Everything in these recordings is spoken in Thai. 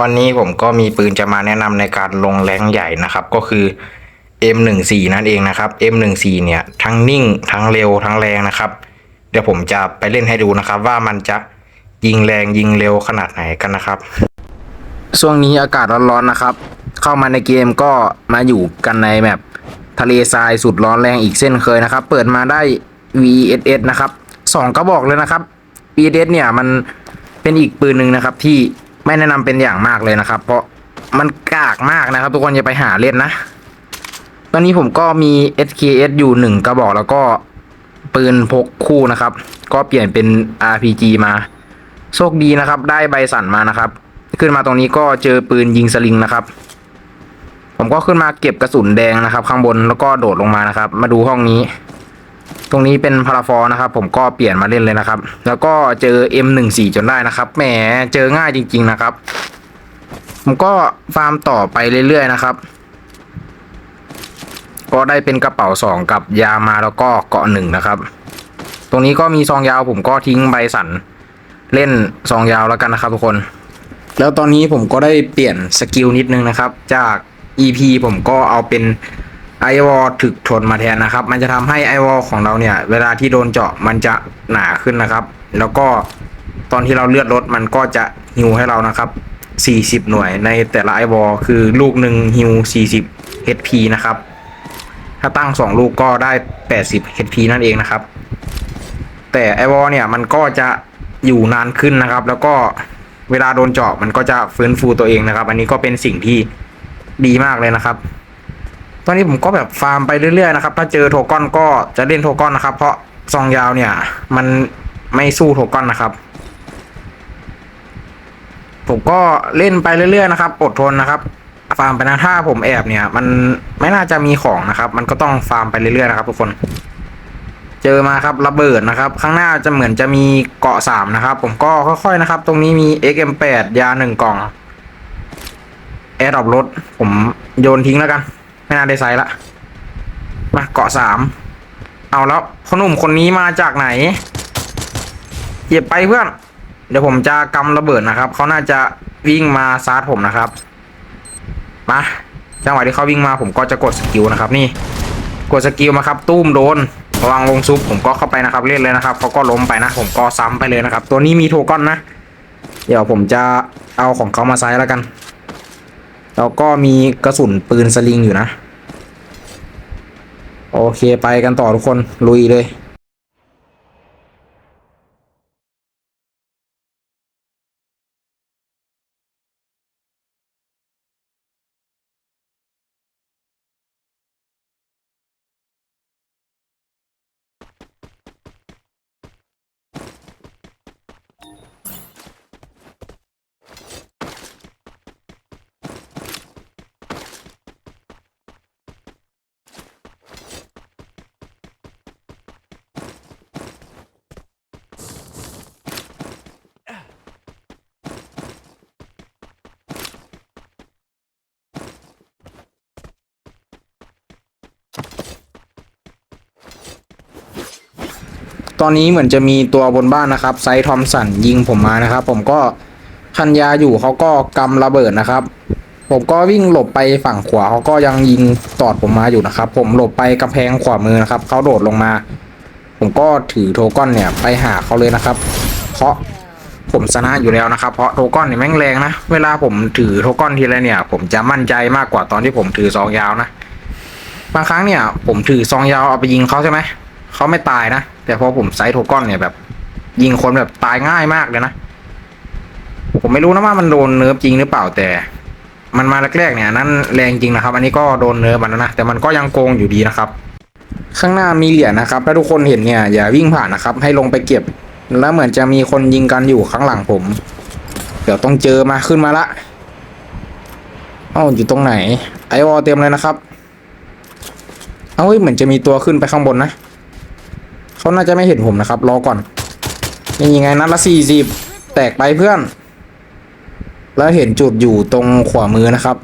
วันนี้ผมก็มีปืนจะมาแนะนำในการลงแรงใหญ่นะครับ ก็คือ M14 นั่นเองนะครับ M14 เนี่ยทั้งนิ่งทั้งเร็วทั้งแรงนะครับ เดี๋ยวผมจะไปเล่นให้ดูนะครับ ว่ามันจะยิงแรงยิงเร็วขนาดไหนกันนะครับช่วงนี้อากาศร้อนๆนะครับ เข้ามาในเกมก็มาอยู่กันในแมปทะเลทรายสุดร้อนแรงอีกเส้นเคยนะครับ เปิดมาได้ VSS นะครับสองกระบอกเลยนะครับ VSS เนี่ยมันเป็นอีกปืนหนึ่งนะครับที่ ไม่แนะนำเป็นอย่างมากเลยนะครับ เพราะมันกากมากนะครับ ทุกคนอย่าไปหาเล่นนะ ตอนนี้ผมก็มี SKS อยู่หนึ่งกระบอกแล้วก็ปืนพกคู่นะครับ ก็เปลี่ยนเป็น RPG มาโชคดีนะครับ ได้ใบสั่นมานะครับ ขึ้นมาตรงนี้ก็เจอปืนยิงสลิงนะครับ ผมก็ขึ้นมาเก็บกระสุนแดงนะครับ ข้างบนแล้วก็โดดลงมานะครับ มาดูห้องนี้ ตรงนี้เป็นพาราฟอร์นะครับ ผมก็เปลี่ยนมาเล่นเลยนะครับ แล้วก็เจอ M14 จนได้นะครับแหมเจอง่ายจริง ๆนะครับ ผมก็ฟาร์มต่อไปเรื่อยๆนะครับ ก็ได้เป็นกระเป๋าสองกับยามาแล้วก็เกาะหนึ่งนะครับ ตรงนี้ก็มีซองยาวผมก็ทิ้งใบสันเล่นซองยาวแล้วกันนะครับทุกคน แล้วตอนนี้ผมก็ได้เปลี่ยนสกิลนิดนึงนะครับ จาก EP ผมก็เอาเป็น ไอวอลถึกทนมาแทนนะครับ มันจะทำให้ไอวอลของเราเนี่ย เวลาที่โดนเจาะมันจะหนาขึ้นนะครับ แล้วก็ตอนที่เราเลือดลดมันก็จะฮิวให้เรานะครับ 40 หน่วยในแต่ละไอวอลคือลูกหนึ่งฮิว40 HP นะครับ ถ้าตั้ง 2 ลูกก็ได้ 80 HP นั่นเองนะครับ แต่ไอวอลเนี่ยมันก็จะอยู่นานขึ้นนะครับ แล้วก็เวลาโดนเจาะมันก็จะฟื้นฟูตัวเองนะครับ อันนี้ก็เป็นสิ่งที่ดีมากเลยนะครับ ตอนนี้ผมก็แบบฟาร์มไปเรื่อยๆนะครับ ถ้าเจอโทก้อนก็จะเล่นโทก้อนนะครับ เพราะซองยาวเนี่ย มันไม่สู้โทก้อนนะครับ ผมก็เล่นไปเรื่อยๆนะครับ อดทนนะครับ ฟาร์มไปนะถ้าผมแอบเนี่ย มันไม่น่าจะมีของนะครับ มันก็ต้องฟาร์มไปเรื่อยๆนะครับ ทุกคน เจอมาครับระเบิดนะครับ ข้างหน้าจะเหมือนจะมีเกาะสามนะครับ ผมก็ค่อยๆนะครับ ตรงนี้มี XM8 ยาหนึ่งกล่องแอร์ดรอปรถผมโยนทิ้งแล้วกัน ไม่น่าได้ใช้ละ มาเกาะสาม เอาแล้วพ่อหนุ่มคนนี้มาจากไหน เหยียบไปเพื่อน เดี๋ยวผมจะกำระเบิดนะครับ เขาน่าจะวิ่งมาซาร์ผมนะครับ มาจังหวะที่เขาวิ่งมาผมก็จะกดสกิลนะครับ นี่ กดสกิลมาครับ ตุ้มโดนวังลงซุปผมก็เข้าไปนะครับเล่นเลยนะครับเขาก็ล้มไปนะ ผมก็ซ้ำไปเลยนะครับ ตัวนี้มีโทก้อนนะ เดี๋ยวผมจะเอาของเขามาใช้แล้วกัน แล้วก็มีกระสุนปืนสลิงอยู่นะ โอเคไปกันต่อทุกคน ลุยเลย ตอนนี้เหมือนจะมีตัวบนบ้านนะครับ ไซทอมสันยิงผมมานะครับ ผมก็พันยาอยู่เขาก็กำระเบิดนะครับ ผมก็วิ่งหลบไปฝั่งขวาเขาก็ยังยิงตอดผมมาอยู่นะครับ ผมหลบไปกำแพงขวามือนะครับเขาโดดลงมา ผมก็ถือโทก้อนเนี่ยไปหาเขาเลยนะครับ เพราะผมชนะอยู่แล้วนะครับ เพราะโทก้อนเนี่ยแม่งแรงนะ เวลาผมถือโทก้อนทีไรเนี่ย ผมจะมั่นใจมากกว่าตอนที่ผมถือซองยาวนะ บางครั้งเนี่ย ผมถือซองยาวเอาไปยิงเขาใช่ไหมเขาไม่ตายนะ แต่พอผมไซส์โทก้อนเนี่ยแบบ ยิงคนแบบตายง่ายมากเลยนะ ผมไม่รู้นะว่ามันโดนเนิร์ฟจริงหรือเปล่าแต่ มันมาแรกๆเนี่ยนั่นแรงจริงนะครับ อันนี้ก็โดนเนิร์ฟมันนะ แต่มันก็ยังโกงอยู่ดีนะครับ ข้างหน้ามีเหรียญนะครับ ถ้าทุกคนเห็นเนี่ยอย่าวิ่งผ่านนะครับ ให้ลงไปเก็บ แล้วเหมือนจะมีคนยิงกันอยู่ข้างหลังผม เดี๋ยวต้องเจอมาขึ้นมาละเอ้าอยู่ตรงไหนไอวอลเต็มเลยนะครับ เอ้าเฮ้ยเหมือนจะมีตัวขึ้นไปข้างบนนะ เขาน่าจะไม่เห็นผมนะครับรอก่อนนี่ยังไงนัดละสี่สิบแตกไปเพื่อน แล้วเห็นจุดอยู่ตรงขวามือนะครับ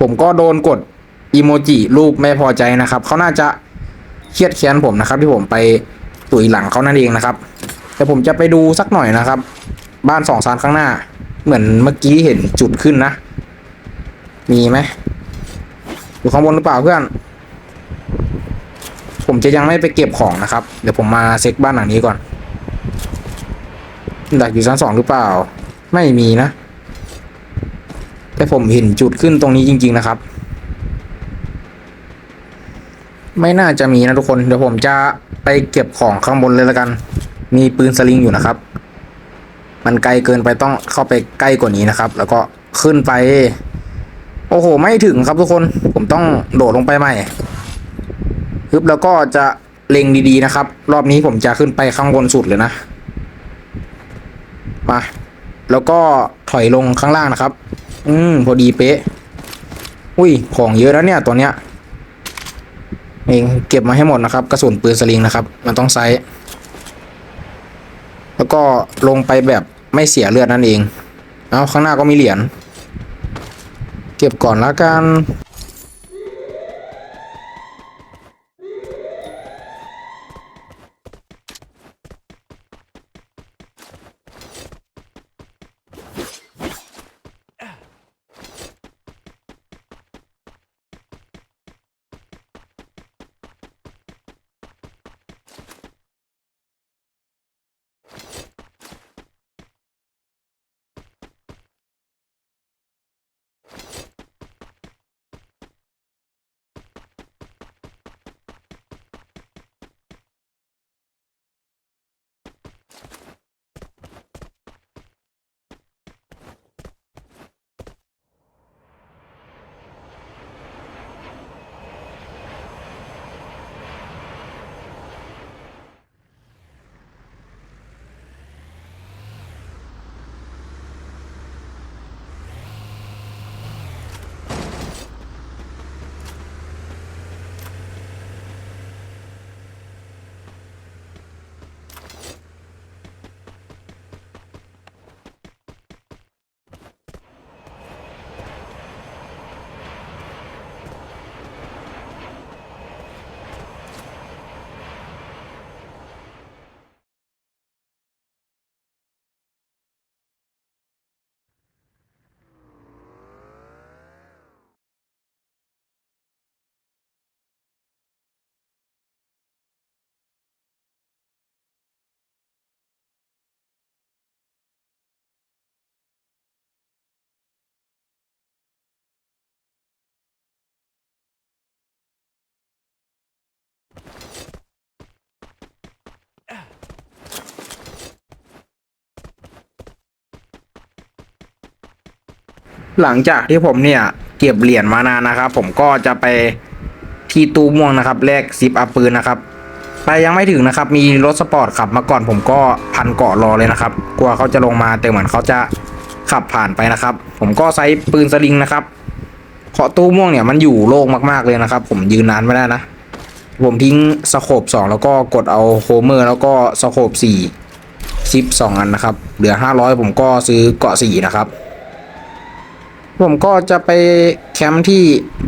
ผมก็โดนกดอีโมจิรูปไม่พอใจนะครับเขาน่าจะเครียดแค้นผมนะครับ ที่ผมไปตุยหลังเขานั่นเองนะครับแต่ผมจะไปดูสักหน่อยนะครับ บ้านสองซานข้างหน้า เหมือนเมื่อกี้เห็นจุดขึ้นนะ มีไหมอยู่ข้างบนหรือเปล่าเพื่อน ผมจะยังไม่ไปเก็บของนะครับ เดี๋ยวผมมาเช็คบ้านหลังนี้ก่อนดักอยู่ชั้นสองหรือเปล่า ไม่มีนะ แต่ผมเห็นจุดขึ้นตรงนี้จริง ๆนะครับ ไม่น่าจะมีนะทุกคน เดี๋ยวผมจะไปเก็บของข้างบนเลยละกัน มีปืนสลิงอยู่นะครับ มันไกลเกินไปต้องเข้าไปใกล้กว่านี้นะครับ แล้วก็ขึ้นไป โอ้โห ไม่ถึงครับทุกคน ผมต้องโดดลงไปใหม่ ฮึบแล้วก็จะเล็งดีๆนะครับ รอบนี้ผมจะขึ้นไปข้างบนสุดเลยนะมาแล้วก็ถอยลงข้างล่างนะครับ อืมพอดีเป๊ะ อุ้ยของเยอะแล้วเนี่ยตัวเนี้ยเองเก็บมาให้หมดนะครับ กระสุนปืนสลิงนะครับ มันต้องไซส์แล้วก็ลงไปแบบไม่เสียเลือดนั่นเอง เอาข้างหน้าก็มีเหรียญ เก็บก่อนละกัน หลังจากที่ผมเนี่ยเก็บเหรียญมานานนะครับ ผมก็จะไปที่ตู้ม่วงนะครับแลกซิปอัพปืนนะครับไปยังไม่ถึงนะครับ มีรถสปอร์ตขับมาก่อนผมก็พันเกาะรอเลยนะครับ กลัวเขาจะลงมาแต่เหมือนเขาจะขับผ่านไปนะครับ ผมก็ใช้ปืนสลิงนะครับเพราะตู้ม่วงเนี่ยมันอยู่โล่งมากๆเลยนะครับ ผมยืนนานไม่ได้นะผมทิ้งสโคบสองแล้วก็กดเอาโฮเมอร์ แล้วก็สโคบสี่ซิปสองอันนะครับ เหลือห้าร้อยผมก็ซื้อเกาะสี่นะครับ ผมก็จะไปแคมป์ที่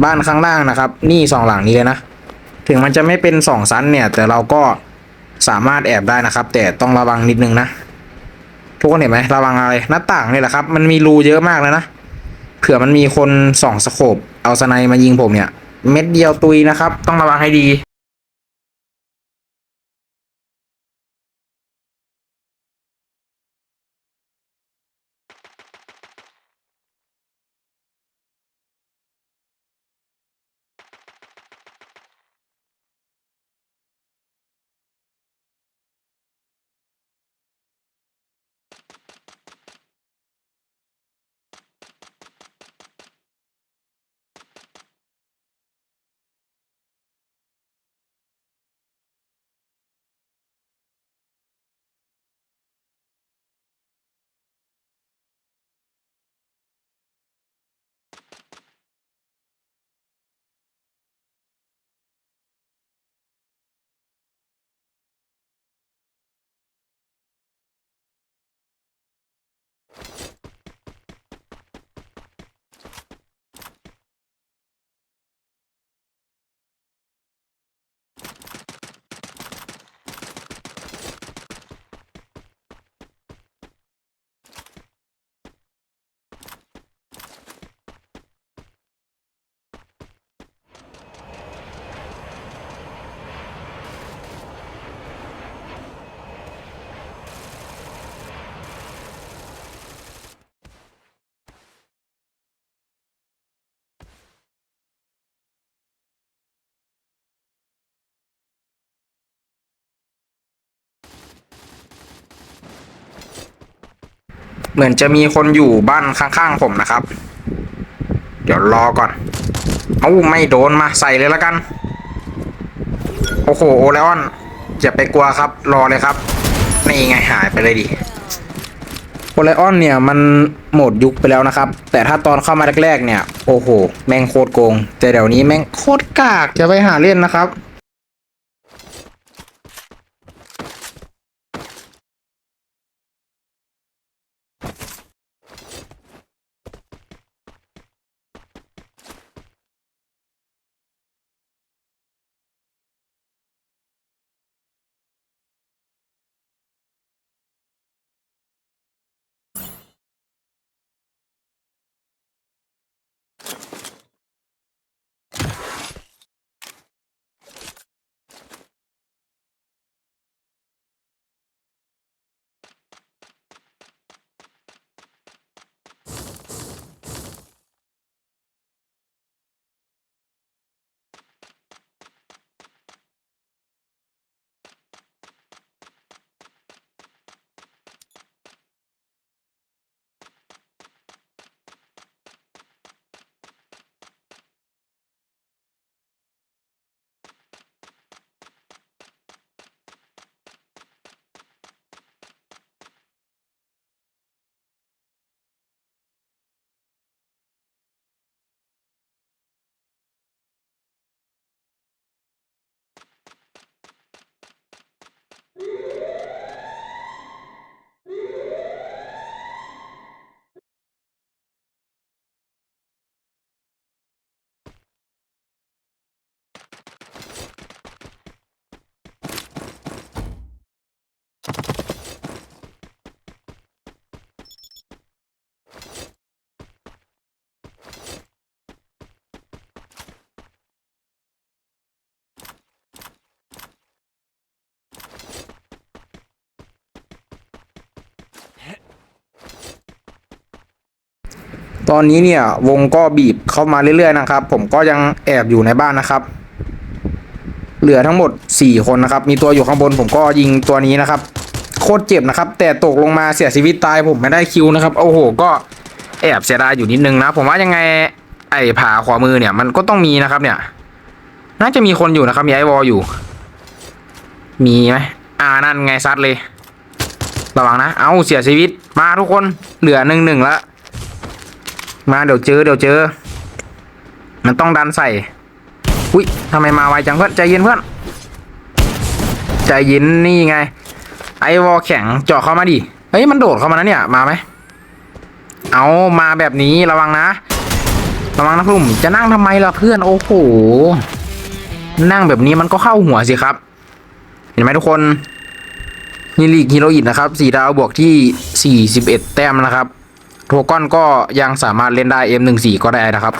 บ้านข้างล่างนะครับ นี่สองหลังนี้เลยนะ ถึงมันจะไม่เป็นสองชั้นเนี่ย แต่เราก็สามารถแอบได้นะครับ แต่ต้องระวังนิดนึงนะ ทุกคนเห็นไหมระวังอะไรหน้าต่างนี่แหละครับ มันมีรูเยอะมากเลยนะเผื่อมันมีคนส่องสโคบเอาสไนมายิงผมเนี่ย เม็ดเดียวตุยนะครับ ต้องระวังให้ดี เหมือนจะมีคนอยู่บ้านข้างๆผมนะครับ เดี๋ยวรอก่อน เอ้าไม่โดนมาใส่เลยละกัน โอ้โหโอเลออนอย่าไปกลัวครับ รอเลยครับนี่ไงหายไปเลยดิโอเลออนเนี่ยมันหมดยุคไปแล้วนะครับ แต่ถ้าตอนเข้ามาแรกๆเนี่ย โอ้โห แม่งโคตรโกง แต่เดี๋ยวนี้แม่งโคตรกากจะไปหาเล่นนะครับ you ตอนนี้เนี่ยวงก็บีบเข้ามาเรื่อยๆนะครับ ผมก็ยังแอบอยู่ในบ้านนะครับ เหลือทั้งหมด 4 คนนะครับ มีตัวอยู่ข้างบนผมก็ยิงตัวนี้นะครับ โคตรเจ็บนะครับ แต่ตกลงมาเสียชีวิตตายผมไม่ได้คิวนะครับโอ้โห ก็แอบเสียดายอยู่นิดนึงนะ ผมว่ายังไงไอ้ผ่าขวามือเนี่ย มันก็ต้องมีนะครับ เนี่ย น่าจะมีคนอยู่นะครับมีไอวอลอยู่ มีไหมอ่านั่นไงซัดเลย ระวังนะ เอาเสียชีวิตมาทุกคนเหลือหนึ่งหนึ่งแล้ว มาเดี๋ยวเจอเดี๋ยวเจอ มันต้องดันใส่ อุ้ยทำไมมาไวจังเพื่อนใจเย็นเพื่อนใจเย็นนี่ไง ไอวอลแข็งเจาะเข้ามาดิเฮ้ยมันโดดเข้ามานะเนี่ยมาไหมเอามาแบบนี้ระวังนะ ระวังนะพุ่มจะนั่งทำไมล่ะเพื่อนโอ้โหนั่งแบบนี้มันก็เข้าหัวสิครับ เห็นไหมทุกคนนี่ลีกฮีโรอินนะครับสี่ดาวบวกที่41แต้มนะครับ โทก้อนก็ยังสามารถเล่นได้ M14 ก็ได้นะครับ